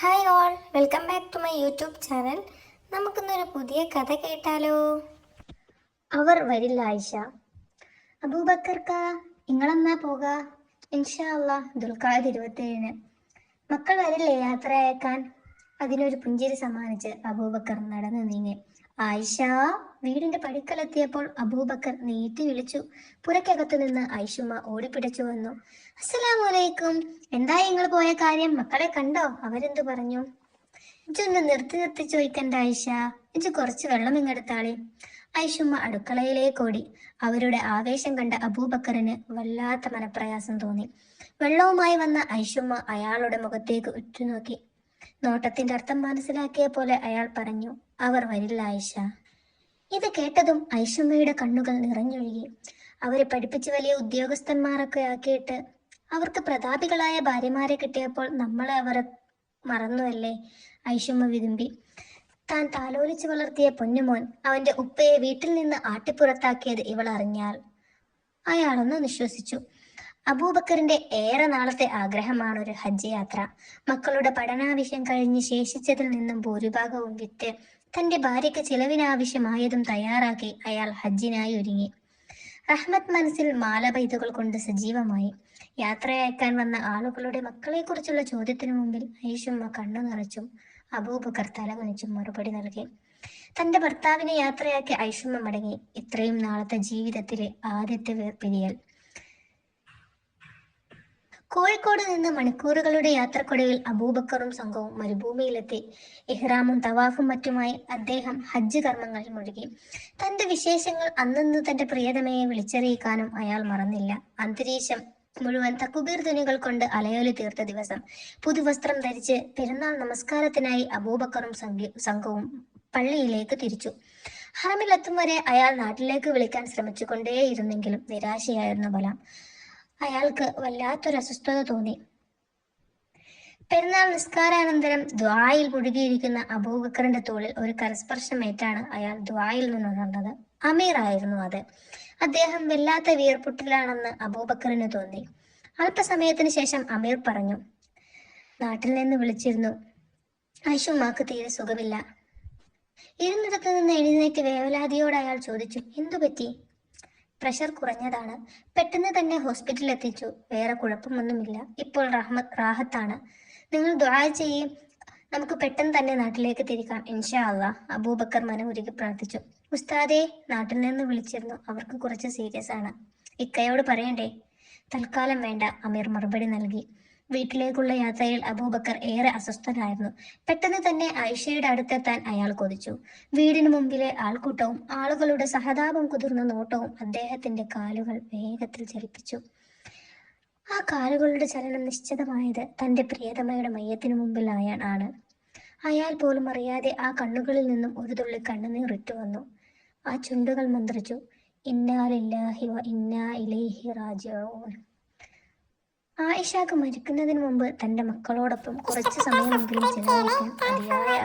Hi all welcome back to my YouTube channel നമുക്കിന്നൊരു പുതിയ കഥ കേട്ടാലോ? അവർ വരില്ല ആയിഷ. അബൂബക്കർക്ക നിങ്ങളെന്നാ പോക? ഇൻഷാ അല്ല ദുൽഖാദ് ഇരുപത്തേഴിന്. മക്കൾ വരില്ലേ യാത്ര അയക്കാൻ അതിനൊരു പുഞ്ചിരി സമ്മാനിച്ച് അബൂബക്കർ നടന്നു നീങ്ങി. ആയിഷ വീടിന്റെ പടിക്കലെത്തിയപ്പോൾ അബൂബക്കർ നീട്ടി വിളിച്ചു. പുരക്കകത്തു നിന്ന് ഐഷുമ ഓടിപ്പിടിച്ചു വന്നു. അസ്സലാമു അലൈക്കും. എന്താ നിങ്ങൾ പോയ കാര്യം? മക്കളെ കണ്ടോ? അവരെന്ത് പറഞ്ഞു? ഇജൊന്ന് നിർത്തി നിർത്തി ചോദിക്കണ്ട ആയിഷ. ഇജ് കുറച്ച് വെള്ളം ഇങ്ങെടുത്താളി ഐഷുമ്മ അടുക്കളയിലേക്ക് ഓടി. അവരുടെ ആവേശം കണ്ട അബൂബക്കറിന് വല്ലാത്ത മനപ്രയാസം തോന്നി. വെള്ളവുമായി വന്ന ഐഷുമ്മ അയാളുടെ മുഖത്തേക്ക് ഉറ്റുനോക്കി. നോട്ടത്തിന്റെ അർത്ഥം മനസ്സിലാക്കിയ പോലെ അയാൾ പറഞ്ഞു അവർ വരില്ല ആയിഷ. ഇത് കേട്ടതും ഐഷമ്മയുടെ കണ്ണുകൾ നിറഞ്ഞൊഴുകി. അവരെ പഠിപ്പിച്ച് വലിയ ഉദ്യോഗസ്ഥന്മാരൊക്കെ ആക്കിയിട്ട് അവർക്ക് പ്രതാപികളായ ഭാര്യമാരെ കിട്ടിയപ്പോൾ നമ്മളെ അവർ മറന്നുവല്ലേ? ഐഷമ്മ വിതുമ്പി. താൻ താലോലിച്ച് വളർത്തിയ പൊന്നുമോൻ അവന്റെ ഉപ്പയെ വീട്ടിൽ നിന്ന് ആട്ടിപ്പുറത്താക്കിയത് ഇവൾ അറിഞ്ഞാൽ അയാളൊന്ന് നിശ്വസിച്ചു. അബൂബക്കറിന്റെ ഏറെ നാളത്തെ ആഗ്രഹമാണ് ഒരു ഹജ്ജ് യാത്ര. മക്കളുടെ പഠനാവശ്യം കഴിഞ്ഞ് ശേഷിച്ചതിൽ നിന്നും ഭൂരിഭാഗവും വിറ്റ് തന്റെ ഭാര്യയ്ക്ക് ചിലവിനാവശ്യമായതും തയ്യാറാക്കി അയാൾ ഹജ്ജിനായി ഒരുങ്ങി. റഹ്മത്ത് മനസ്സിൽ മാല പൈതുകൾ കൊണ്ട് സജീവമായി. യാത്രയയക്കാൻ വന്ന ആളുകളുടെ മക്കളെക്കുറിച്ചുള്ള ചോദ്യത്തിനു മുമ്പിൽ ഐഷുമ്മ കണ്ണു നിറച്ചും അബൂബക്കർ തലകുനിച്ചും മറുപടി നൽകി. തന്റെ ഭർത്താവിനെ യാത്രയാക്കി ഐഷുമ്മ മടങ്ങി. ഇത്രയും നാളത്തെ ജീവിതത്തിലെ ആദ്യത്തെ വേർപിരിയൽ കോഴിക്കോട് നിന്ന് മണിക്കൂറുകളുടെ യാത്രക്കൊടുവിൽ അബൂബക്കറും സംഘവും മരുഭൂമിയിലെത്തി. ഇഹ്റാമും തവാഫും മറ്റുമായി അദ്ദേഹം ഹജ്ജ് കർമ്മങ്ങൾ മുഴുകി. തന്റെ വിശേഷങ്ങൾ അന്നു തന്റെ പ്രിയതമയെ വിളിച്ചറിയിക്കാനും അയാൾ മറന്നില്ല. അന്തരീക്ഷം മുഴുവൻ തക്കുബീർ തുണികൾ കൊണ്ട് അലയോലി തീർത്ത ദിവസം. പുതുവസ്ത്രം ധരിച്ച് പെരുന്നാൾ നമസ്കാരത്തിനായി അബൂബക്കറും സംഘവും പള്ളിയിലേക്ക് തിരിച്ചു. ഹറമിലെത്തും വരെ അയാൾ നാട്ടിലേക്ക് വിളിക്കാൻ ശ്രമിച്ചുകൊണ്ടേയിരുന്നെങ്കിലും നിരാശയായിരുന്നു ബലം. അയാൾക്ക് വല്ലാത്തൊരു അസ്വസ്ഥത തോന്നി. പെരുന്നാൾ നിസ്കാരാനന്തരം ദ്വായിൽ പുഴുകിയിരിക്കുന്ന അബൂബക്കറിന്റെ തോളിൽ ഒരു കരസ്പർശം ഏറ്റാണ് അയാൾ ദ്വായിൽ നിന്നുണർന്നത്. അമീർ ആയിരുന്നു അത്. അദ്ദേഹം വല്ലാത്ത വിയർപുട്ടിലാണെന്ന് അബൂബക്കറിന് തോന്നി. അല്പസമയത്തിന് ശേഷം അമീർ പറഞ്ഞു നാട്ടിൽ നിന്ന് വിളിച്ചിരുന്നു. ഐഷുമാക്ക് തീരെ സുഖമില്ല. ഇരുന്നിടത്ത് നിന്ന് എഴുന്നേറ്റ് വേവലാതിയോട് അയാൾ ചോദിച്ചു എന്തു പറ്റി പ്രഷർ കുറഞ്ഞതാണ്. പെട്ടെന്ന് തന്നെ ഹോസ്പിറ്റലിൽ എത്തിച്ചു. വേറെ കുഴപ്പമൊന്നുമില്ല. ഇപ്പോൾ റഹ്മത്ത് റാഹത്താണ്. നിങ്ങൾ ദ്വാര ചെയ്യും. നമുക്ക് പെട്ടെന്ന് തന്നെ നാട്ടിലേക്ക് തിരിക്കാം. ഇൻഷാ അല്ല അബൂബക്കർ മനമുരുകി പ്രാർത്ഥിച്ചു. ഉസ്താദെ നാട്ടിൽ നിന്ന് വിളിച്ചിരുന്നു. അവർക്ക് കുറച്ച് സീരിയസ് ആണ്. ഇക്കയോട് പറയണ്ടേ? തൽക്കാലം വേണ്ട. അമീർ മറുപടി നൽകി. വീട്ടിലേക്കുള്ള യാത്രയിൽ അബൂബക്കർ ഏറെ അസ്വസ്ഥനായിരുന്നു. പെട്ടെന്ന് തന്നെ ഐഷയുടെ അടുത്തെത്താൻ അയാൾ കൊതിച്ചു. വീടിന് മുമ്പിലെ ആൾക്കൂട്ടവും ആളുകളുടെ സഹതാപം കുതിർന്ന നോട്ടവും അദ്ദേഹത്തിന്റെ കാലുകൾ വേഗത്തിൽ ചലിപ്പിച്ചു. ആ കാലുകളുടെ ചലനം നിശ്ചിതമായത് തന്റെ പ്രിയതമയുടെ മയ്യത്തിനു മുമ്പിലായാൻ ആണ്. അയാൾ പോലും അറിയാതെ ആ കണ്ണുകളിൽ നിന്നും ഒരു തുള്ളി കണ്ണുനീർ ഇട്ടുവന്നു ആ ചുണ്ടുകൾ മന്ത്രിച്ചു ഇന്നാലില്ലാഹി വ ഇന്നാ ഇലൈഹി റാജിഊൻ. ആയിഷാക്ക് മരിക്കുന്നതിന് മുമ്പ് തന്റെ മക്കളോടൊപ്പം കുറച്ച് സമയമെങ്കിലും ചെലവഴിക്കാൻ അതിയായ